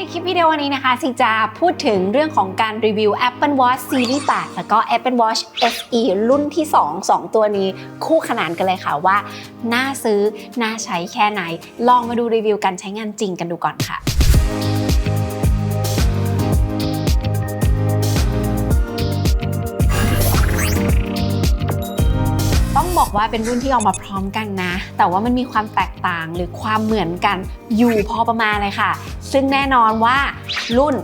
ในคลิปวิดีโอนี้นะคะซิจะพูดถึงเรื่องของการรีวิว Apple Watch Series 8 แล้วก็ Apple Watch SE รุ่นที่ 2 2 ตัวนี้คู่ขนานกันเลยค่ะว่า น่าซื้อ น่าใช้แค่ไหน ลองมาดูรีวิวการใช้งานจริงกันดูก่อนค่ะ บอกว่าเป็นรุ่นที่ออกมาพร้อมกันนะ แต่ว่ามันมีความแตกต่างหรือความเหมือนกันอยู่พอประมาณเลยค่ะ ซึ่งแน่นอนว่ารุ่น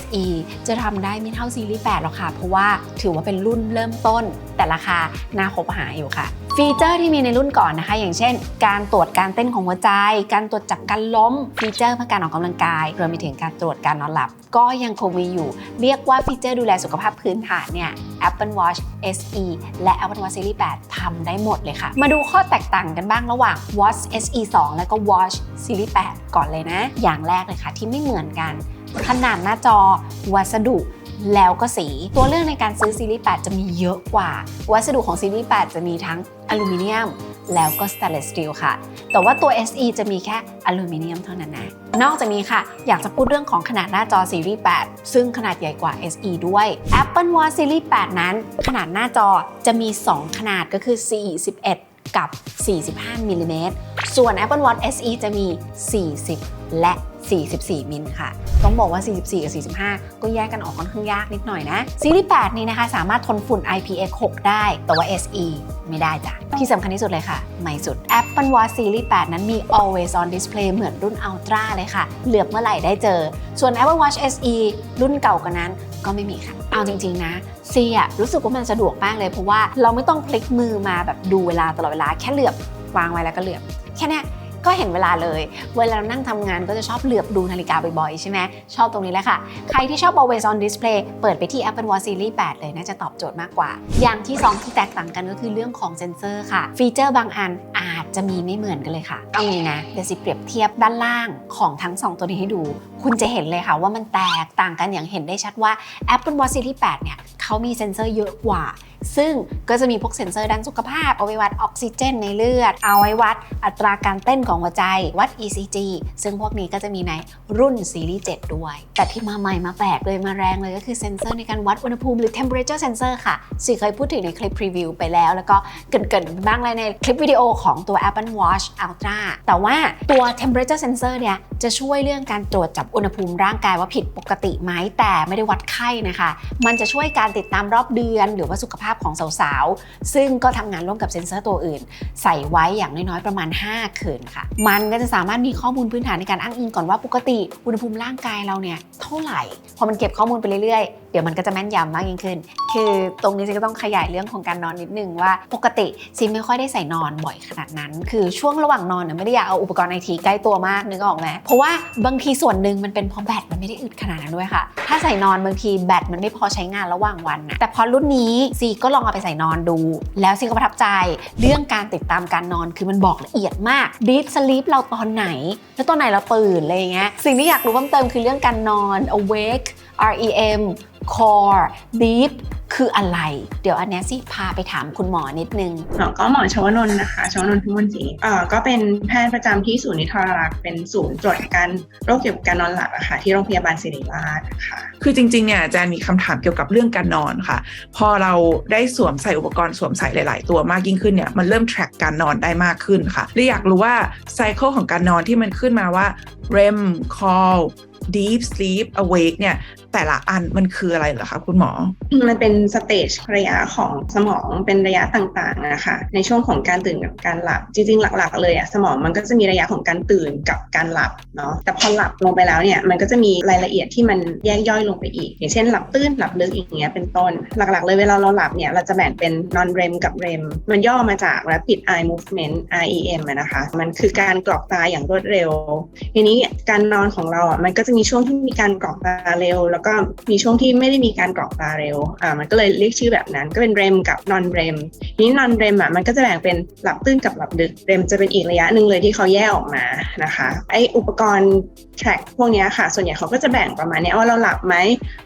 SE จะทำได้ไม่เท่าซีรีส์8หรอกค่ะ เพราะว่าถือว่าเป็นรุ่นเริ่มต้น แต่ราคาน่าคบหาอยู่ค่ะ ฟีเจอร์ที่มีในรุ่นก่อนนะคะ อย่างเช่น การตรวจการเต้นของหัวใจ การตรวจจับการล้ม ฟีเจอร์เพื่อการออกกำลังกาย รวมไปถึงการตรวจการนอนหลับ ก็ยังคงมีอยู่ เรียกว่าฟีเจอร์ดูแลสุขภาพพื้นฐานเนี่ย Apple Watch SE และ Apple Watch Series 8ทำได้หมดเลยค่ะ มาดูข้อแตกต่างกันบ้างระหว่าง Watch SE 2 และก็ Watch Series 8 ก่อนเลยนะ อย่างแรกเลยค่ะที่ไม่เหมือนกัน ขนาดหน้าจอ วัสดุแล้วก็สี ตัวเลือกในการซื้อซีรีส์ 8 จะมีเยอะกว่า วัสดุของซีรีส์ 8 จะมีทั้งอลูมิเนียม แล้วก็สแตนเลสสตีลค่ะ แต่ว่าตัว SE จะมีแค่อลูมิเนียมเท่านั้นนะ นอกจากนี้ค่ะ อยากจะพูดเรื่องของขนาดหน้าจอซีรีส์ 8 ซึ่งขนาดใหญ่กว่า SE ด้วย Apple Watch Series 8 นั้น ขนาดหน้าจอจะมี 2 ขนาดก็คือ 41กับ 45มิลลิเมตร ส่วน Apple Watch SE จะมี 40 และ 44 มิลค่ะ ต้องบอกว่า 44 กับ 45 ก็แยกกันออกค่อนข้างยากนิดหน่อยนะ ซีรีส์ 8 นี้นะคะ สามารถทนฝุ่น IPX6 ได้ แต่ว่า SE ไม่ได้จ้ะ ที่สำคัญที่สุดเลยค่ะ ใหม่สุด Apple Watch Series 8 นั้นมี Always On Display เหมือนรุ่น Ultra เลยค่ะ เหลือบเมื่อไหร่ได้เจอ ส่วน Apple Watch SE รุ่นเก่ากว่านั้นก็ไม่มีค่ะ เอาจริง ๆ นะซีอะรู้สึกว่ามันสะดวกมากเลยเพราะว่าเราไม่ต้องพลิกมือมาแบบดูเวลาตลอดเวลาแค่เหลือบวางไว้แล้วก็เหลือบ แค่นี้ก็เห็นเวลาเลย เวลาเรานั่งทำงานก็จะชอบเหลือบดูนาฬิกาบ่อยๆ ใช่ไหม ชอบตรงนี้แหละค่ะ ใครที่ชอบ always on display เปิดไปที่ Apple Watch Series 8 เลยน่าจะตอบโจทย์มากกว่า อย่างที่ 2 ที่แตกต่างกันก็คือเรื่องของเซนเซอร์ค่ะ ฟีเจอร์บางอันอาจจะมีไม่เหมือนกันเลยค่ะ เอางี้นะ เดี๋ยวสิเปรียบเทียบด้านล่างของทั้ง 2 ตัวนี้ให้ดู คุณจะเห็นเลยค่ะว่ามันแตกต่างกันอย่างเห็นได้ชัดว่า Apple Watch Series 8 เนี่ยเขามีเซนเซอร์เยอะกว่า ซึ่งก็จะมีพวกเซ็นเซอร์ด้านสุขภาพ เอาไว้วัดออกซิเจนในเลือด เอาไว้วัดอัตราการเต้นของหัวใจ วัด ECG ซึ่งพวกนี้ก็จะมีในรุ่นซีรีส์7ด้วย แต่ที่มาใหม่มาแปลกเลยมาแรงเลยก็คือเซ็นเซอร์ในการวัดอุณหภูมิหรือ temperature sensor ค่ะสิเคยพูดถึงในคลิปรีวิวไปแล้ว แล้วก็เกินๆไปบ้างเลยในคลิปวิดีโอของตัว Apple Watch Ultra แต่ว่าตัว temperature sensor เนี่ย จะช่วยเรื่องการตรวจจับอุณหภูมิร่างกายว่าผิดปกติไหมแต่ไม่ได้วัดไข้นะคะ มันจะช่วยการติดตามรอบเดือน หรือว่าสุขภาพของสาวๆ ซึ่งก็ทำงานร่วมกับเซ็นเซอร์ตัวอื่น ใส่ไว้อย่างน้อยๆประมาณ 5 คืนค่ะ มันก็จะสามารถมีข้อมูลพื้นฐานในการอ้างอิงก่อนว่าปกติอุณหภูมิร่างกายเราเนี่ยเท่าไหร่พอมันเก็บข้อมูลไปเรื่อยๆ เดี๋ยวมันก็จะแม่นยำมากยิ่งขึ้น คือตรงนี้ซิก็ต้องขยายเรื่องของการนอนนิดนึงว่าปกติซิไม่ค่อยได้ใส่นอนบ่อยขนาดนั้น คือช่วงระหว่างนอนเนี่ยไม่ได้อยากเอาอุปกรณ์ไอทีใกล้ตัวมากนึกออกไหมราะว่าบางทีส่วนหนึ่งมันเป็นเพราะแบตมันไม่ได้อึดขนาดนั้นด้วยค่ะ ถ้าใส่นอนบางทีแบตมันไม่พอใช้งานระหว่างวันนะแต่พอรุ่นนี้ซีก็ลองเอาไปใส่นอนดู แล้วซีก็ประทับใจเรื่องการติดตามการนอนคือมันบอกละเอียดมากดีฟสลีปเราตอนไหน แล้วตอนไหนเราตื่นอะไรอย่างเงี้ยสิ่งที่อยากรู้เพิ่มเติมคือเรื่องการนอน awake REM core deep คืออะไร เดี๋ยวอันเนี้ยสิพาไปถามคุณหมอนิดนึงหมอก็หมอชวนนท์นะคะชวนนท์พิมลศรีเอ่อก็เป็นแพทย์ประจำที่ศูนย์นิทรรรักษ์เป็นศูนย์ตรวจการโรคเกี่ยวกับการนอนหลับอะค่ะที่โรงพยาบาลศิริราชนะคะคือจริงๆเนี่ยอาจารย์มีคำถามเกี่ยวกับเรื่องการนอนค่ะ พอเราได้สวมใส่อุปกรณ์สวมใส่หลาย ๆ ตัวมากยิ่งขึ้นเนี่ยมันเริ่ม track การนอนได้มากขึ้นค่ะเลยอยากรู้ว่าไซเคิลของการนอนที่มันขึ้นมาว่า REM call deep sleep awake เนี่ย แต่ละอันมันคืออะไรเหรอคะคุณหมอ มันเป็นสเตจระยะของสมองเป็นระยะต่างๆนะคะในช่วงของการตื่นกับการหลับ จริงๆ หลัก ๆ เลยอะสมองมันก็จะมีระยะของการตื่นกับการหลับเนาะแต่พอหลับลงไปแล้วเนี่ยมันก็จะมีรายละเอียดที่มันแยกย่อยลงไปอีก อย่างเช่นหลับตื้นหลับลึกอย่างเงี้ยเป็นต้น หลักๆ เลยเวลาเราหลับเนี่ยเราจะแบ่งเป็น non REM กับ REM มันย่อมาจาก rapid eye movement REM นะคะมันคือการกรอกตาอย่างรวดเร็ว ทีนี้การนอนของเราอะมันก็จะมีช่วงที่มีการกรอกตาเร็วแล้วก็มีช่วงที่ไม่ได้มีการกรอกตาเร็วอ่ามันก็เลยเรียกชื่อแบบนั้น ก็เป็น REM กับ non REM ทีนี้ non REM อะมันก็จะแบ่งเป็นหลับตื้นกับหลับลึก REM จะเป็นอีกระยะหนึ่งเลยที่เขาแยกออกมานะคะไออุปกรณ์ track พวกนี้ค่ะ ส่วนใหญ่เขาก็จะแบ่งประมาณนี้ว่าเราหลับไหม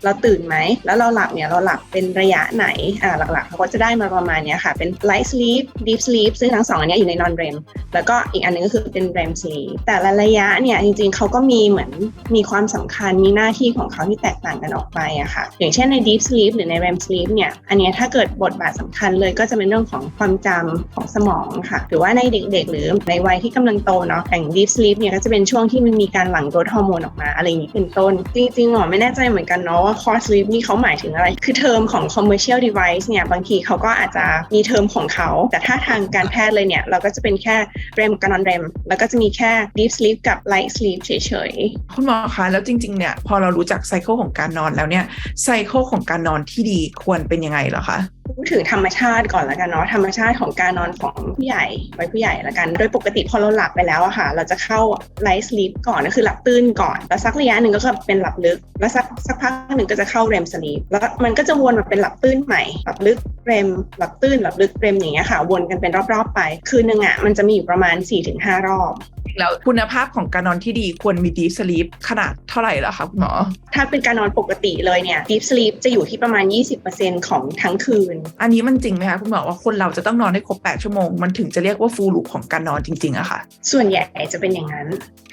เราตื่นไหมแล้วเราหลับเนี่ยเราหลับเป็นระยะไหนอ่าหลักๆเขาก็จะได้มาประมาณเนี้ยค่ะ เป็น light sleep deep sleep ซึ่งทั้งสองอันนี้อยู่ใน non REM แล้วก็อีกอันหนึงก็คือเป็น REM sleep แต่ละระยะเนี่ยจริงๆเขาก็มีเหมือนมีความสำคัญมีหน้าที่ของเขาที่แตกต่างกันออกไปอะค่ะ อย่างเช่นใน deep sleep หรือใน REM sleep เนี่ย อันนี้ถ้าเกิดบทบาทสำคัญเลยก็จะเป็นเรื่องของความจำของสมองค่ะ หรือว่าในเด็กๆ หรือในวัยที่กำลังโตเนาะอย่าง deep sleep เนี่ยก็จะเป็นช่วงที่มันมีการหลั่งโกรทฮอร์โมนออกมาอะไรอย่างนี้เป็นต้น จริงๆหมอไม่แน่ใจเหมือนกันเนาะว่า core sleep นี่เขาหมายถึงอะไร คือเทอมของ commercial device เนี่ยบางทีเขาก็อาจจะมีเทอมของเขา แต่ถ้าทางการแพทย์เลยเนี่ยเราก็จะเป็นแค่ REM กับ non REM แล้วก็จะมีแค่ deep sleep กับ light sleep เฉยๆคุณหมอคะแล้วจริงๆเนี่ยพอเรารู้จักไซเคิลของการนอนแล้วเนี่ยไซเคิลของการนอนที่ดีควรเป็นยังไงเหรอคะ พูดถึงธรรมชาติก่อนแล้วกันเนาะธรรมชาติของการนอนของผู้ใหญ่วัยผู้ใหญ่ละกัน โดยปกติพอเราหลับไปแล้วอะค่ะ เราจะเข้า light sleep ก่อนก็คือหลับตื่นก่อนแล้วสักระยะหนึ่งก็จะเป็นหลับลึก แล้วสักสักพักหนึ่งก็จะเข้า REM sleep แล้วมันก็จะวนมาเป็นหลับตื่นใหม่หลับลึก REM หลับตื่นหลับลึก REM อย่างเงี้ยค่ะ วนกันเป็นรอบๆไป คืนหนึ่งอะมันจะมีอยู่ประมาณ 4-5 รอบแล้วคุณภาพของการนอนที่ดีควรมี deep sleep ขนาดเท่าไหร่ล่ะคะคุณหมอ ถ้าเป็นการนอนปกติเลยเนี่ย deep sleep จะอยู่ที่ประมาณ 20%ของทั้งคืนอันนี้มันจริงไหมคะคุณหมอว่าคนเราจะต้องนอนให้ครบ 8 ชั่วโมง มันถึงจะเรียกว่า full loop ของการนอนจริงๆอะค่ะ ส่วนใหญ่จะเป็นอย่างนั้น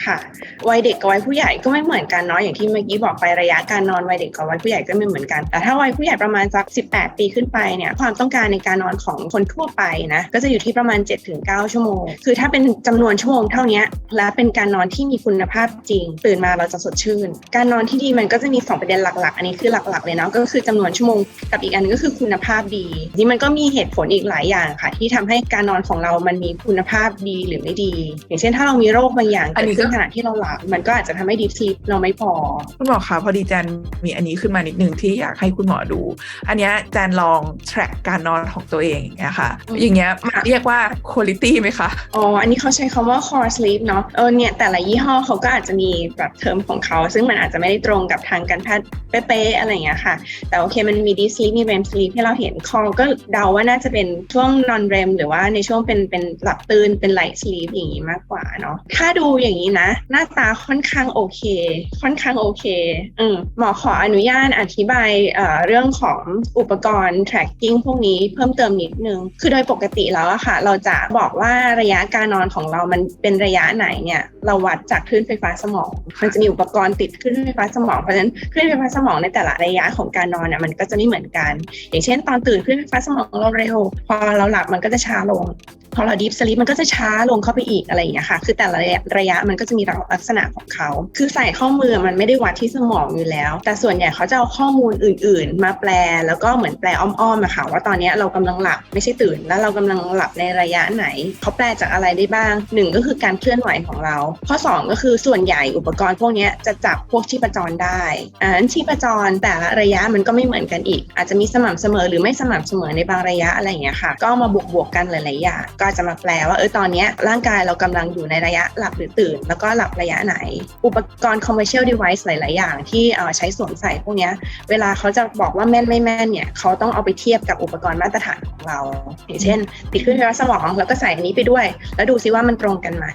ค่ะ วัยเด็กกับวัยผู้ใหญ่ก็ไม่เหมือนกันเนาะอย่างที่เมื่อกี้บอกไประยะการนอนวัยเด็กกับวัยผู้ใหญ่ก็ไม่เหมือนกัน แต่ถ้าวัยผู้ใหญ่ประมาณสัก 18 ปีขึ้นไปเนี่ยความต้องการในการนอนของคนทั่วไปนะก็จะอยู่ที่ประมาณ 7-9 ชั่วโมง คือถ้าเป็นจำนวนชั่วโมงเท่านี้และเป็นการนอนที่มีคุณภาพจริง ตื่นมาเราจะสดชื่น การนอนที่ดีมันก็จะมีสองประเด็นหลักๆ อันนี้คือหลักๆเลยเนาะก็คือจำนวนชั่วโมงกับอีกอันนึงก็คือคุณภาพดีนี่มันก็มีเหตุผลอีกหลายอย่างค่ะ ที่ทำให้การนอนของเรามันมีคุณภาพดีหรือไม่ดี อย่างเช่นถ้าเรามีโรคบางอย่างเกิดขึ้นขณะที่เราหลับมันก็อาจจะทำให้ดีซีเราไม่พอ คุณหมอคะพอดีแจนมีอันนี้ขึ้นมานิดนึงที่อยากให้คุณหมอดู อันนี้แจนลอง track การนอนของตัวเองอย่างเงี้ยค่ะ อย่างเงี้ยมันเรียกว่า quality ไหมคะอ๋ออันนี้เขาใช้คำว่า core sleep เนาะเออเนี่ยแต่ละยี่ห้อเขาก็อาจจะมีแบบเทอมของเขา ซึ่งมันอาจจะไม่ได้ตรงกับทางการแพทย์เป๊ะๆอะไรอย่างเงี้ยค่ะ แต่โอเคมันมี deep sleep มี REM sleep ที่เราเห็น core ก็เดาว่าน่าจะเป็นช่วง non REM หรือว่าในช่วงเป็นเป็นหลับตื่นเป็น light sleep อย่างงี้มากกว่าเนาะถ้าดูอย่างนี้นะ หน้าตาค่อนข้างโอเค ค่อนข้างโอเคอืมหมอขออนุญาตอธิบายเอ่อเรื่องของอุปกรณ์ tracking พวกนี้เพิ่มเติมนิดนึง คือโดยปกติแล้วอะค่ะ เราจะบอกว่าระยะการนอนของเรามันเป็นระยะไหนเนี่ย เราวัดจากคลื่นไฟฟ้าสมอง มันจะมีอุปกรณ์ติดคลื่นไฟฟ้าสมองเพราะฉะนั้นคลื่นไฟฟ้าสมองในแต่ละระยะของการนอนเนี่ยมันก็จะไม่เหมือนกัน อย่างเช่น ตอนตื่นขึ้นไฟฟ้าสมองเราเร็ว พอเราหลับมันก็จะช้าลง พอเราดิฟสลิปมันก็จะช้าลงเข้าไปอีกอะไรอย่างเงี้ยค่ะ คือแต่ละระยะมันก็จะมีลักษณะของเขา คือใส่ข้อมือมันไม่ได้วัดที่สมองอยู่แล้ว แต่ส่วนใหญ่เขาจะเอาข้อมูลอื่น ๆ มาแปล แล้วก็เหมือนแปลอ้อมๆอะค่ะว่าตอนนี้เรากำลังหลับไม่ใช่ตื่น แล้วเรากำลังหลับในระยะไหน เขาแปลจากอะไรได้บ้างหนึ่งก็คือการเคลื่อนไหวของเรา ข้อสองก็คือส่วนใหญ่อุปกรณ์พวกนี้จะจับพวกชีพจรได้อันชีพจรแต่ละระยะมันก็ไม่เหมือนกันอีก อาจจะมีสม่ำเสมอหรือไม่สม่ำเสมอในบางระยะอะไรอย่างเงี้ยค่ะ ก็มาบวกๆกันหลายๆอย่างก็จะมาแปลว่าเออตอนนี้ร่างกายเรากำลังอยู่ในระยะหลับหรือตื่น แล้วก็หลับระยะไหน อุปกรณ์ commercial device หลาย ๆ อย่างที่เอ่อใช้สวมใส่พวกนี้เวลาเขาจะบอกว่าแม่นไม่แม่นเนี่ยเขาต้องเอาไปเทียบกับอุปกรณ์มาตรฐานของเรา อย่างเช่น ติดเครื่องไฟฟ้าสมองแล้วก็ใส่อันนี้ไปด้วย แล้วดูซิว่ามันตรงกันไหม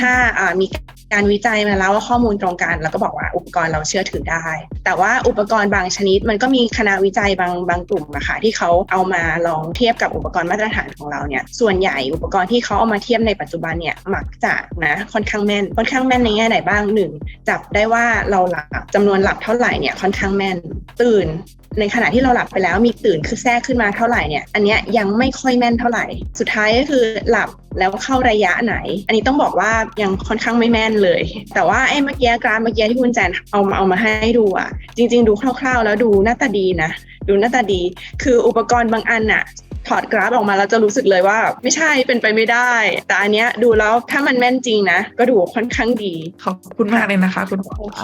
ถ้าอ่ามี การวิจัยมาแล้วว่าข้อมูลตรงกันแล้วก็บอกว่าอุปกรณ์เราเชื่อถือได้ แต่ว่าอุปกรณ์บางชนิดมันก็มีคณะวิจัยบางบางกลุ่มอะค่ะที่เขาเอามาลองเทียบกับอุปกรณ์มาตรฐานของเราเนี่ยส่วนใหญ่อุปกรณ์ที่เขาเอามาเทียบในปัจจุบันเนี่ยมักจะนะค่อนข้างแม่นค่อนข้างแม่นในแง่ไหนบ้างหนึ่งจับได้ว่าเราหลับจำนวนหลับเท่าไหร่เนี่ยค่อนข้างแม่นตื่น ในขณะที่เราหลับไปแล้วมีตื่นคือแทรกขึ้นมาเท่าไหร่เนี่ย อันเนี้ยยังไม่ค่อยแม่นเท่าไหร่ สุดท้ายก็คือหลับแล้วเข้าระยะไหน อันนี้ต้องบอกว่ายังค่อนข้างไม่แม่นเลย แต่ว่าไอ้เมื่อกี้กราฟเมื่อกี้ที่คุณแจนเอามาเอามาให้ดูอะจริง ๆ ดูคร่าว ๆ แล้วดูหน้าตาดีนะ ดูหน้าตาดี คืออุปกรณ์บางอันอะ ถอดกราฟออกมาแล้วจะรู้สึกเลยว่า ไม่ใช่เป็นไปไม่ได้ แต่อันเนี้ยดูแล้วถ้ามันแม่นจริงนะ ก็ดูค่อนข้างดี ขอบคุณมากเลยนะคะคุณหมอโอเค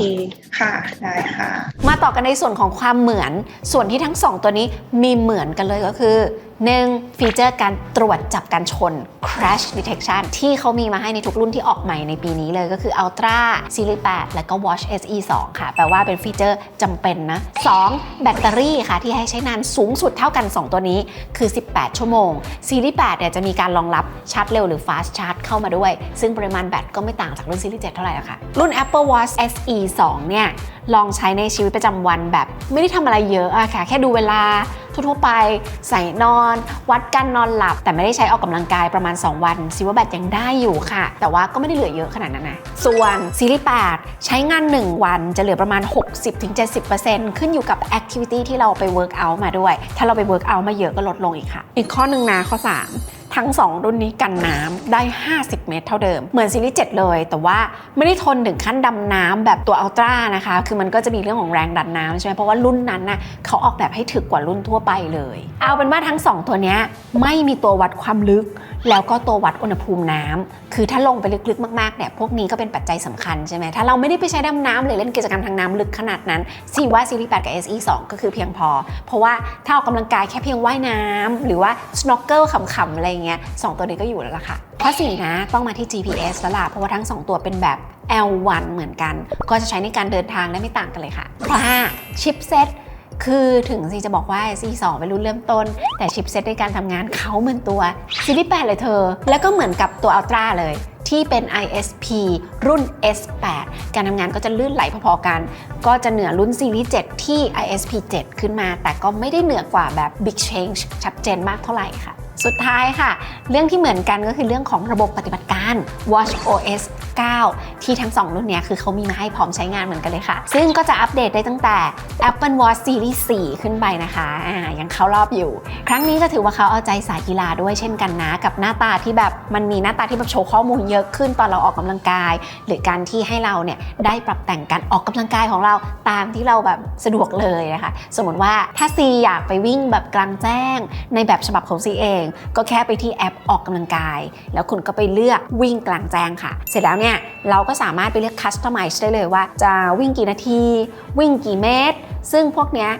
ค่ะได้ค่ะ มาต่อกันในส่วนของความเหมือน ส่วนที่ทั้งสองตัวนี้มีเหมือนกันเลยก็คือ 1. ฟีเจอร์การตรวจจับการชน crash detection ที่เขามีมาให้ในทุกรุ่นที่ออกใหม่ในปีนี้เลยก็คือ Ultra Series 8 และก็ Watch SE 2 ค่ะ แปลว่าเป็นฟีเจอร์จำเป็นนะ 2. แบตเตอรี่ค่ะ ที่ให้ใช้นานสูงสุดเท่ากัน 2 ตัวนี้คือ 18 ชั่วโมง Series 8 เนี่ยจะมีการรองรับชาร์จเร็วหรือ fast charge เข้ามาด้วย ซึ่งปริมาณแบตก็ไม่ต่างจากรุ่น Series 7 เท่าไหร่อะค่ะ รุ่น Apple Watch SE 2 เนี่ย ลองใช้ในชีวิตประจำวันแบบ ไม่ได้ทำอะไรเยอะอะค่ะ แค่ดูเวลาทั่วๆไปใส่นอน วัดการนอนหลับ แต่ไม่ได้ใช้ออกกำลังกายประมาณ 2 วันซิว่าแบตยังได้อยู่ค่ะ แต่ว่าก็ไม่ได้เหลือเยอะขนาดนั้นนะ ส่วนซีรีส์8ใช้งาน 1 วันจะเหลือประมาณ 60-70%ขึ้นอยู่กับแอคทิวิตี้ที่เราไปเวิร์กอัลมาด้วย ถ้าเราไปเวิร์กอัลมาเยอะก็ลดลงอีกค่ะ อีกข้อหนึ่งนะข้อ 3 ทั้ง 2 รุ่นนี้กันน้ำได้ 50 เมตรเท่าเดิม เหมือนซีรีส์7เลย แต่ว่าไม่ได้ทนถึงขั้นดำน้ำแบบตัวอัลตร้านะคะ คือมันก็จะมีเรื่องของแรงดันน้ำใช่ไหมเพราะว่ารุ่นนั้นน่ะเขาออกแบบให้ถึกกว่ารุ่นทั่วไปเลย เอาเป็นว่าทั้ง 2 ตัวนี้ไม่มีตัววัดความลึก แล้วก็ตัววัดอุณหภูมิน้ำคือถ้าลงไปลึกๆมากๆเนี่ยพวกนี้ก็เป็นปัจจัยสำคัญใช่ไหมถ้าเราไม่ได้ไปใช้ดำน้ำหรือเล่นกิจกรรมทางน้ำลึกขนาดนั้นซีว่าซีรีส์8กับ SE 2 ก็คือเพียงพอ เพราะว่าถ้าออกกำลังกายแค่เพียงว่ายน้ำหรือว่า snorkel ขำๆอะไรเงี้ยสองตัวนี้ก็อยู่แล้วล่ะค่ะข้อ4นะต้องมาที่ GPS แล้วล่ะเพราะว่าทั้ง 2 ตัวเป็นแบบ L1 เหมือนกัน ก็จะใช้ในการเดินทางได้ไม่ต่างกันเลยค่ะข้อ5ชิปเซ็ต คือถึงซีจะบอกว่า C2 เป็นรุ่นเริ่มต้น แต่ชิปเซตในการทำงานเขาเหมือนตัว Series 8 เลยเธอ แล้วก็เหมือนกับตัว Ultra เลยที่เป็น ISP รุ่น S8 การทำงานก็จะลื่นไหลพอๆกัน ก็จะเหนือรุ่นซีรีส์7ที่ ISP 7 ขึ้นมา แต่ก็ไม่ได้เหนือกว่าแบบ Big Change ชัดเจนมากเท่าไหร่ค่ะ สุดท้ายค่ะ เรื่องที่เหมือนกันก็คือเรื่องของระบบปฏิบัติการ Watch OS 9 ที่ทั้ง 2 รุ่นเนี้ยคือเขามีมาให้พร้อมใช้งานเหมือนกันเลยค่ะ ซึ่งก็จะอัปเดตได้ตั้งแต่ Apple Watch Series 4 ขึ้นไปนะคะอ่ายังเข้ารอบอยู่ ครั้งนี้ก็ถือว่าเขาเอาใจสายกีฬาด้วยเช่นกันนะ กับหน้าตาที่แบบมันมีหน้าตาที่แบบโชว์ข้อมูลเยอะขึ้นตอนเราออกกำลังกาย หรือการที่ให้เราเนี่ยได้ปรับแต่งการออกกำลังกายของเราตามที่เราแบบสะดวกเลยนะคะ สมมติว่าถ้าซีอยากไปวิ่งแบบกลางแจ้งในแบบฉบับของซีเองก็แค่ไปที่แอปออกกำลังกาย แล้วคุณก็ไปเลือกวิ่งกลางแจ้งค่ะ เสร็จแล้วเนี่ยเราก็สามารถไปเลือกคัสตอมไมซ์ได้เลยว่าจะวิ่งกี่นาที วิ่งกี่เมตร ซึ่งพวกเนี้ย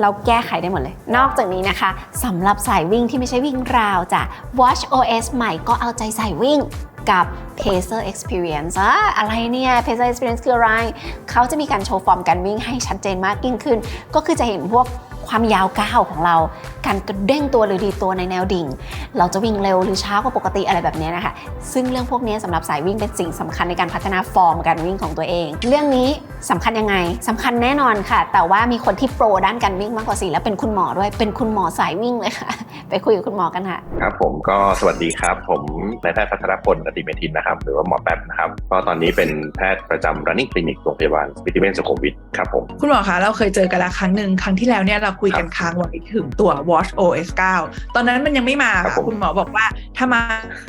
เราแก้ไขได้หมดเลย นอกจากนี้นะคะสำหรับสายวิ่งที่ไม่ใช่วิ่งราวจ้ะ Watch OS ใหม่ก็เอาใจใส่วิ่งกับ Pacer Experience อะอะไรเนี่ย Pacer Experience คืออะไร เขาจะมีการโชว์ฟอร์มการวิ่งให้ชัดเจนมากยิ่งขึ้น ก็คือจะเห็นพวกความยาวก้าวของเรา การกระเด้งตัวหรือดีตัวในแนวดิ่ง เราจะวิ่งเร็วหรือช้ากว่าปกติอะไรแบบเนี้ยนะคะ ซึ่งเรื่องพวกนี้สำหรับสายวิ่งเป็นสิ่งสำคัญในการพัฒนาฟอร์มการวิ่งของตัวเอง เรื่องนี้สำคัญยังไงสำคัญแน่นอนค่ะ แต่ว่ามีคนที่โปรด้านการวิ่งมากกว่าสิและเป็นคุณหมอด้วย เป็นคุณหมอสายวิ่งเลยค่ะ ไปคุยกับคุณหมอกันค่ะ ครับผมก็สวัสดีครับ ผมนายแพทย์พัทรพลอติเมทินนะครับ หรือว่าหมอแป๊บนะครับ ก็ตอนนี้เป็นแพทย์ประจำ running clinic โรงพยาบาลสปิติเวนสุขุมวิทครับผม คุณหมอคะเราเคยเจอกันแล้วครั้งหนึ่งครั้งที่แล้วเนี่ยเราคุยกันค้างไว้ถึงตัว Watch OS 9 ตอนนั้นมันยังไม่มาครัค่ะบผมคุณหมอบอกว่าถ้ามา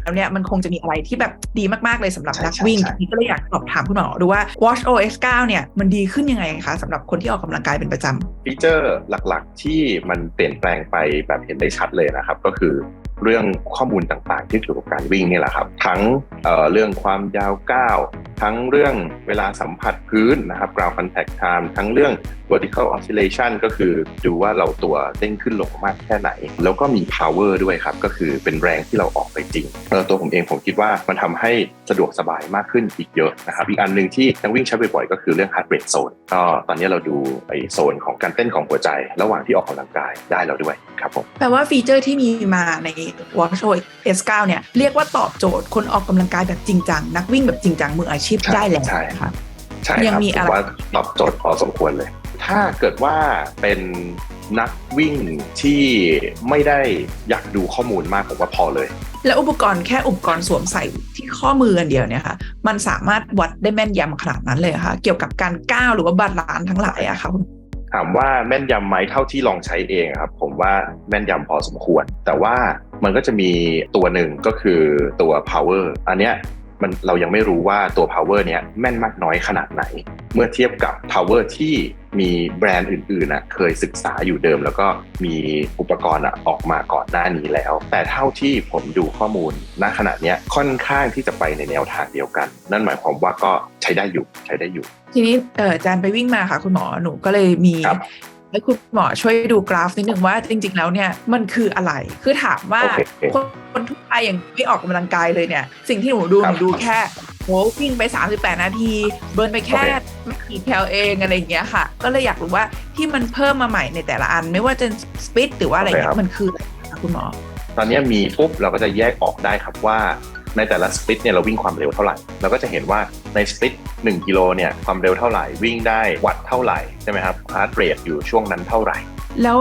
แล้วเนี่ยมันคงจะมีอะไรที่แบบดีมากๆเลยสำหรับใช่นักวิ่งใช่ใช่ทีนี้ก็เลยอยากสอบถามคุณหมอดูว่า Watch OS 9 เนี่ยมันดีขึ้นยังไงคะสำหรับคนที่ออกกำลังกายเป็นประจำฟีเจอร์หลักๆ ที่มันเปลี่ยนแปลงไปแบบเห็นได้ชัดเลยนะครับ ก็คือ เรื่องข้อมูลต่างๆ ที่เกี่ยวกับการวิ่งนี่แหละครับ ทั้งเเรื่องความยาวก้าวทั้งเรื่องเวลาสัมผัสพื้นนะครับ ground contact time ทั้งเรื่อง vertical oscillation ก็คือดูว่าเราตัวเด้งขึ้นลงมากแค่ไหน แล้วก็มี power ด้วยครับ ก็คือเป็นแรงที่เราออกไปจริงตัวผมเองผมคิดว่ามันทำให้สะดวกสบายมากขึ้นอีกเยอะนะครับ อีกอันหนึ่งที่นักวิ่งใช้บ่อยๆ ก็คือเรื่อง heart rate zone ก็ตอนนี้เราดูไอ้โซนของการเต้นของหัวใจ ระหว่างที่ออกกำลังกายได้แล้วด้วยครับผมแปลว่าฟีเจอร์ที่มีมาใน Watch OS 9เนี่ยเรียกว่าตอบโจทย์คนออกกำลังกายแบบจริงจังนักวิ่งแบบจริงจังมืออาชีพใช่ได้แล้วใช่นะคะใช่ยัคงรับมีผอะไรมว่าตอบโจทย์พอสมควรเลย ถ้าเกิดว่าเป็นนักวิ่งที่ไม่ได้อยากดูข้อมูลมากผมว่าพอเลย แล้วอุปกรณ์แค่อุปกรณ์สวมใส่ที่ข้อมืออันเดียวเนี่ยค่ะมันสามารถวัดได้แม่นยำขนาดนั้นเลยเหรอค่ะ เกี่ยวกับการก้าวหรือว่าบาลานซ์ทั้งหลายอะค่ะคุณถามว่าแม่นยำไหมเท่าที่ลองใช้เองครับ ผมว่าแม่นยำพอสมควร แต่ว่า มันก็จะมีตัวหนึ่งก็คือตัว power อันเนี้ยมันเรายังไม่รู้ว่าตัว power เนี้ยแม่นมากน้อยขนาดไหน เมื่อเทียบกับ power ที่มีแบรนด์อื่นๆนะเคยศึกษาอยู่เดิม แล้วก็มีอุปกรณ์อะออกมาก่อนหน้านี้แล้ว แต่เท่าที่ผมดูข้อมูลณขณะเนี้ยค่อนข้างที่จะไปในแนวทางเดียวกัน นั่นหมายความว่าก็ใช้ได้อยู่ใช้ได้อยู่ ทีนี้เอออาจารย์ไปวิ่งมาค่ะคุณหมอหนูก็เลยมีครับ ให้คุณหมอช่วยดูกราฟนิดนึงว่าจริง ๆ แล้วเนี่ยมันคืออะไร คือถามว่าโอเคคนคนทั่วไปอย่างไม่ออกกำลังกายเลยเนี่ย สิ่งที่หนูดูคหรับนูดูแค่โหวิ่งไป 38 นาที เบิร์นไปแค่โอเคไม่กี่แคลเองอะไรอย่างเงี้ยค่ะ ก็เลยอยากรู้ว่าที่มันเพิ่มมาใหม่ในแต่ละอัน ไม่ว่าจะสปิดหรือว่าอะไรเงี้ยมันคืออะไรคะคุณหมอตอนนี้มีปุ๊บเราก็จะแยกออกได้ครับว่า ในแต่ละสปริตเนี่ยเราวิ่งความเร็วเท่าไหร่เราก็จะเห็นว่าในสปริต1กิโลเนี่ยความเร็วเท่าไหร่ วิ่งได้วัตต์เท่าไหร่ใช่ไหมครับฮาร์ดเรทอยู่ช่วงนั้นเท่าไหร่แล้ว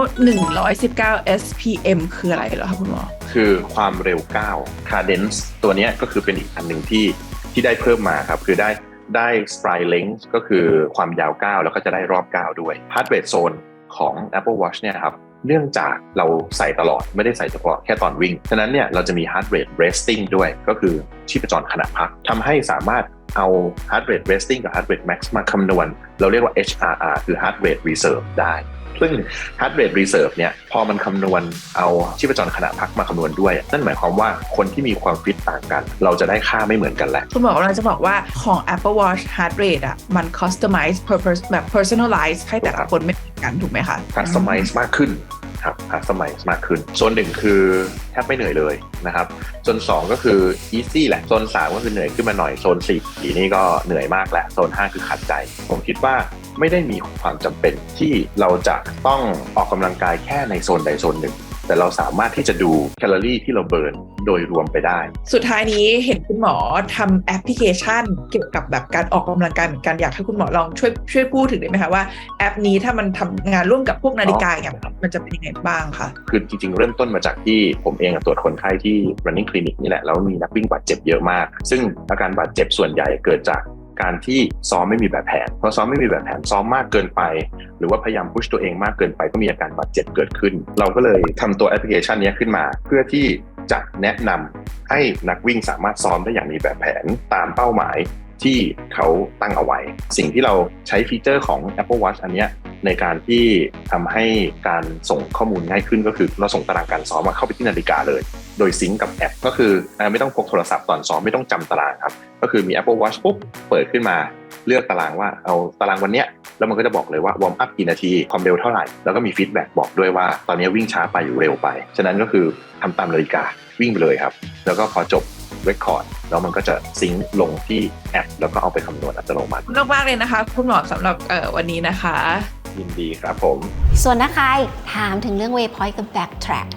119 SPM คืออะไรเหรอคะคุณหมอ คือความเร็วก้าว cadence ตัวเนี้ยก็คือเป็นอีกอันหนึ่งที่ที่ได้เพิ่มมาครับ คือได้ได้ stride length ก็คือความยาวก้าวแล้วก็จะได้รอบก้าวด้วย heart rate zone ของ Apple Watch เนี่ยครับ เนื่องจากเราใส่ตลอดไม่ได้ใส่เฉพาะแค่ตอนวิ่ง ฉะนั้นเนี่ยเราจะมี heart rate resting ด้วยก็คือชีพจรขณะพักทำให้สามารถเอา heart rate resting กับ heart rate max มาคำนวณ เราเรียกว่า HRR คือ heart rate reserve ได้ ซึ่ง heart rate reserve เนี่ยพอมันคำนวณเอาชีพจรขณะพักมาคำนวณด้วย นั่นหมายความว่าคนที่มีความฟิตต่างกัน เราจะได้ค่าไม่เหมือนกันแหละ คุณหมอกำลังจะบอกว่าของ Apple Watch Heart Rate อะมัน customize per person แบบ personalize ให้แต่ละคนไม่เหมือนกันถูกไหมคะ customize มากขึ้น ครับสมัยสมากขึ้นโซนหนึ่งคือแทบไม่เหนื่อยเลยนะครับโซนสองก็คืออีซี่แหละโซนสามก็คือเหนื่อยขึ้นมาหน่อยโซนสี่นี่ก็เหนื่อยมากแหละโซนห้าคือขัดใจ ผมคิดว่าไม่ได้มีความจำเป็นที่เราจะต้องออกกำลังกายแค่ในโซนใดโซนหนึ่ง แต่เราสามารถที่จะดูแคลอรี่ที่เราเบิร์นโดยรวมไปได้ สุดท้ายนี้เห็นคุณหมอทำแอปพลิเคชัน เกี่ยวกับแบบการออกกำลังกายเหมือนกันอยากให้คุณหมอลองช่วยช่วยพูดถึงได้ไหมคะว่าแอปนี้ถ้ามันทำงานร่วมกับพวกนาฬิกาอย่างเงี้ยมันจะเป็นยังไงบ้างคะคือจริงๆ เริ่มต้นมาจากที่ผมเองอะตรวจคนไข้ที่ running clinic นี่แหละแล้วมีนักวิ่งบาดเจ็บเยอะมาก ซึ่งอาการบาดเจ็บส่วนใหญ่เกิดจาก การที่ซ้อมไม่มีแบบแผนพอซ้อมไม่มีแบบแผนซ้อมมากเกินไป หรือว่าพยายามพุชตัวเองมากเกินไปก็มีอาการบาดเจ็บเกิดขึ้น เราก็เลยทำตัวแอปพลิเคชันนี้ขึ้นมา เพื่อที่จะแนะนำให้นักวิ่งสามารถซ้อมได้อย่างมีแบบแผนตามเป้าหมายที่เขาตั้งเอาไว้ สิ่งที่เราใช้ฟีเจอร์ของ Apple Watch อันเนี้ย ในการที่ทำให้การส่งข้อมูลง่ายขึ้นก็คือเราส่งตารางการซ้อมมาเข้าไปที่นาฬิกาเลย โดยซิงก์กับแอป ก็คือไม่ต้องพกโทรศัพท์ตอนซ้อมไม่ต้องจำตารางครับ ก็คือมี Apple Watch ปุ๊บเปิดขึ้นมาเลือกตารางว่าเอาตารางวันเนี้ยแล้วมันก็จะบอกเลยว่าวอร์มอัพกี่นาทีความเร็วเท่าไหร่ แล้วก็มีฟีดแบ็กบอกด้วยว่าตอนนี้วิ่งช้าไปอยู่เร็วไป ฉะนั้นก็คือทำตามนาฬิกาวิ่งไปเลยครับ แล้วก็พอจบเรคคอร์ดแล้วมันก็จะซิงค์ลงที่แอป แล้วก็เอาไปคำนวณอัตโนมัติขอบคุณมากเลยนะคะ คุณหมอสำหรับวันนี้นะคะ ยินดีครับผม ส่วนถ้าใครถามถึงเรื่อง Waypoint กับ Backtrack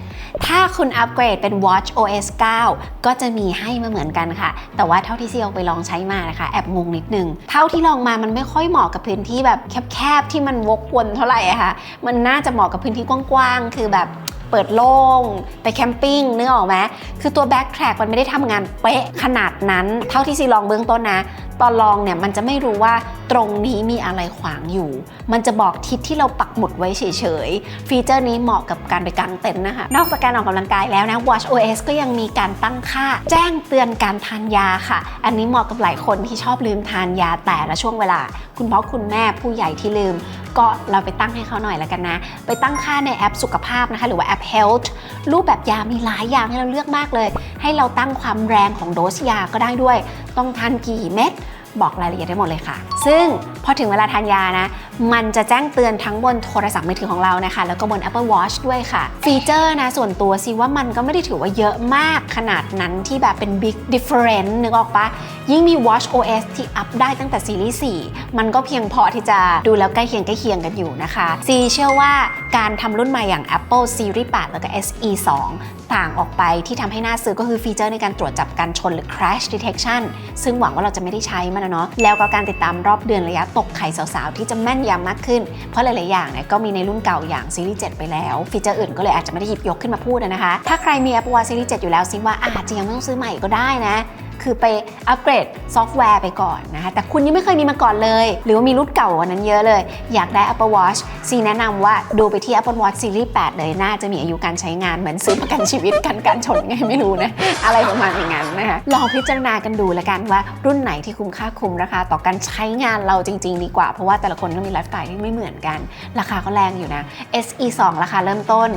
ถ้าคุณอัปเกรดเป็น Watch OS 9 ก็จะมีให้มาเหมือนกันค่ะ แต่ว่าเท่าที่ซีเอาไปลองใช้มานะคะ แอบงงนิดนึง เท่าที่ลองมามันไม่ค่อยเหมาะกับพื้นที่แบบแคบๆ ที่มันวกวนเท่าไหร่ค่ะ มันน่าจะเหมาะกับพื้นที่กว้างๆ คือแบบเปิดโล่ง ไปแคมปิ้งนึกออกไหมคือตัว Backtrack มันไม่ได้ทำงานเป๊ะขนาดนั้น เท่าที่ซีลองเบื้องต้นนะ ตอนลองเนี่ยมันจะไม่รู้ว่าตรงนี้มีอะไรขวางอยู่ มันจะบอกทิศที่เราปักหมุดไว้เฉยๆ ฟีเจอร์นี้เหมาะกับการไปกางเต็นท์นะคะ นอกจากการออกกำลังกายแล้วนะ Watch OS ก็ยังมีการตั้งค่า แจ้งเตือนการทานยาค่ะ อันนี้เหมาะกับหลายคนที่ชอบลืมทานยาแต่ละช่วงเวลา คุณพ่อคุณแม่ผู้ใหญ่ที่ลืม ก็เราไปตั้งให้เขาหน่อยแล้วกันนะ ไปตั้งค่าในแอปสุขภาพนะคะ หรือว่าแอป Health รูปแบบยามีหลายอย่างให้เราเลือกมากเลย ให้เราตั้งความแรงของโดสยาก็ได้ด้วยต้องทานกี่เม็ด บอกรายละเอียดได้หมดเลยค่ะ ซึ่งพอถึงเวลาทานยานะ มันจะแจ้งเตือนทั้งบนโทรศัพท์มือถือของเรานะคะ แล้วก็บน Apple Watch ด้วยค่ะ ฟีเจอร์นะส่วนตัวซิว่ามันก็ไม่ได้ถือว่าเยอะมากขนาดนั้นที่แบบเป็น big difference นึกออกปะยิ่งมี Watch OS ที่อัพได้ตั้งแต่ซีรีส์4มันก็เพียงพอที่จะดูแล้วใกล้เคียงใกล้เคียงกันอยู่นะคะซีเชื่อว่าการทำรุ่นใหม่อย่าง Apple Series 8 แล้วก็ SE 2 ต่างออกไปที่ทำให้น่าซื้อก็คือฟีเจอร์ในการตรวจจับการชนหรือ crash detection ซึ่งหวังว่าเราจะไม่ได้ใช้มันเนาะแล้วก็การติดตามรอบเดือนระยะตกไข่สาวๆ ที่จะแม่นยำมากขึ้น เพราะหลาย ๆ อย่างเนี่ยก็มีในรุ่นเก่าอย่างซีรีส์7ไปแล้ว ฟีเจอร์อื่นก็เลยอาจจะไม่ได้หยิบยกขึ้นมาพูดนะคะ ถ้าใครมี Apple Watch Series 7 อยู่แล้วซิว่าอาจจะยังไม่ต้องซื้อใหม่ก็ได้นะ คือไปอัปเกรดซอฟต์แวร์ไปก่อนนะคะ แต่คุณยังไม่เคยมีมาก่อนเลย หรือว่ามีรุ่นเก่ากว่านั้นเยอะเลย อยากได้ Apple Watch ซีแนะนำว่าดูไปที่ Apple Watch Series 8 เลย น่าจะมีอายุการใช้งานเหมือนซื้อประกันชีวิตกันการชนไงไม่รู้นะ อะไรประมาณอย่างนั้นนะคะ ลองพิจารณากันดูแล้วกันว่ารุ่นไหนที่คุ้มค่าคุ้มราคาต่อการใช้งานเราจริง ๆ ดีกว่า เพราะว่าแต่ละคนก็มีไลฟ์สไตล์ที่ไม่เหมือนกัน ราคาก็แรงอยู่นะ SE 2ราคาเริ่มต้น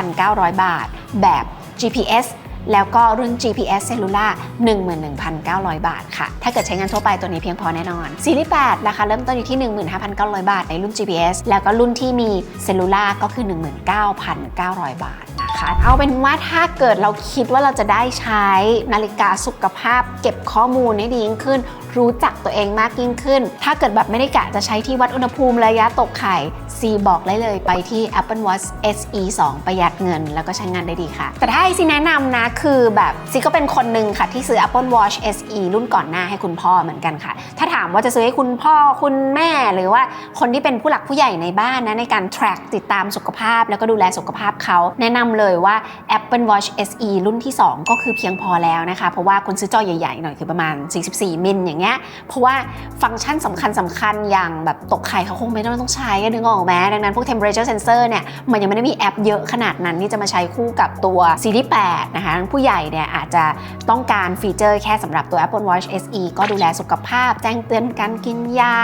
9,900 บาท แบบ GPS แล้วก็รุ่น GPS Cellular 11,900 บาทค่ะ ถ้าเกิดใช้งานทั่วไปตัวนี้เพียงพอแน่นอน ซีรีส์8ราคาเริ่มต้นอยู่ที่ 15,900 บาทในรุ่น GPS แล้วก็รุ่นที่มี Cellular ก็คือ 19,900 บาทนะคะเอาเป็นว่าถ้าเกิดเราคิดว่าเราจะได้ใช้นาฬิกาสุขภาพ เก็บข้อมูลให้ดียิ่งขึ้น รู้จักตัวเองมากยิ่งขึ้น ถ้าเกิดแบบไม่ได้กะจะใช้ที่วัดอุณหภูมิระยะตกไข่ซีบอกได้เลยไปที่ Apple Watch SE 2 ประหยัดเงิน แล้วก็ใช้งานได้ดีค่ะ แต่ถ้าให้ซีแนะนำนะคือแบบซีก็เป็นคนหนึ่งค่ะที่ซื้อ Apple Watch SE รุ่นก่อนหน้าให้คุณพ่อเหมือนกันค่ะ ถ้าถามว่าจะซื้อให้คุณพ่อคุณแม่หรือว่าคนที่เป็นผู้หลักผู้ใหญ่ในบ้านนะในการ track ติดตามสุขภาพ แล้วก็ดูแลสุขภาพเขา แนะนำเลยว่า Apple Watch SE รุ่นที่ 2 ก็คือเพียงพอแล้วนะคะ เพราะว่าคุณซื้อจอใหญ่ๆหน่อยคือประมาณ 44 มิลอย่างเงี้ยเพราะว่าฟังก์ชันสำคัญสำคัญอย่างแบบตกไข่เขาคงไม่ต้องใช้อะนึกออกไหมดังนั้นพวก temperature sensor เนี่ยมันยังไม่ได้มีแอปเยอะขนาดนั้นที่จะมาใช้คู่กับตัวซีรีส์8นะคะผู้ใหญ่เนี่ยอาจจะต้องการฟีเจอร์แค่สำหรับตัว Apple Watch SE ก็ดูแลสุขภาพ แจ้งเตือนการกินยา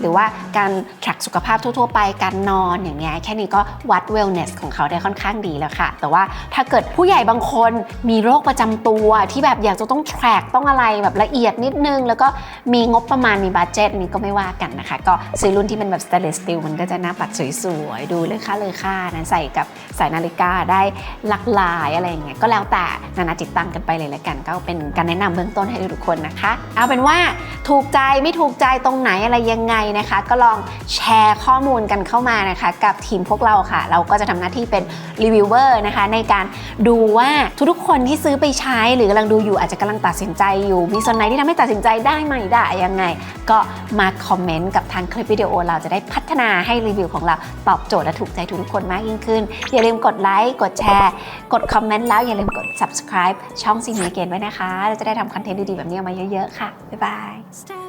หรือว่าการ track สุขภาพทั่ว ๆ ไปการนอนอย่างเงี้ยแค่นี้ก็วัด wellness ของเขาได้ค่อนข้างดีแล้วค่ะ แต่ว่าถ้าเกิดผู้ใหญ่บางคนมีโรคประจำตัวที่แบบอยากจะต้อง track ต้องอะไรแบบละเอียดนิดนึง แล้วก็มีงบประมาณมีบัตเจ็ตนี้ก็ไม่ว่ากันนะคะ ก็ซื้อรุ่นที่เป็นแบบ stainless steel มันก็จะหน้าปัดสวยๆดูเลยค่าเลยค่านะใส่กับสายนาฬิกาได้หลากหลายอะไรอย่างเงี้ยก็แล้วแต่นานาจิตตังกันไปเลยละกัน ก็เป็นการแนะนำเบื้องต้นให้ทุกคนนะคะ เอาเป็นว่าถูกใจไม่ถูกใจตรงไหนอะไรยังไงนะคะ ก็ลองแชร์ข้อมูลกันเข้ามานะคะ กับทีมพวกเราค่ะ เราก็จะทำหน้าที่เป็นรีวิวเวอร์นะคะ ในการดูว่าทุกๆคนที่ซื้อไปใช้ หรือกำลังดูอยู่อาจจะกำลังตัดสินใจอยู่ มีส่วนไหนที่ทำให้ตัดสินใจได้ไหมได้ยังไง ก็มาคอมเมนต์กับทางคลิปวิดีโอ เราจะได้พัฒนาให้รีวิวของเราตอบโจทย์และถูกใจทุกๆคนมากยิ่งขึ้น อย่าลืมกดไลค์กดแชร์ กดคอมเมนต์แล้วอย่าลืมกด subscribe ช่องซีนีเกนไว้นะคะ เราจะได้ทำคอนเทนต์ดีๆ แบบนี้มาเยอะๆ ค่ะ บ๊ายบาย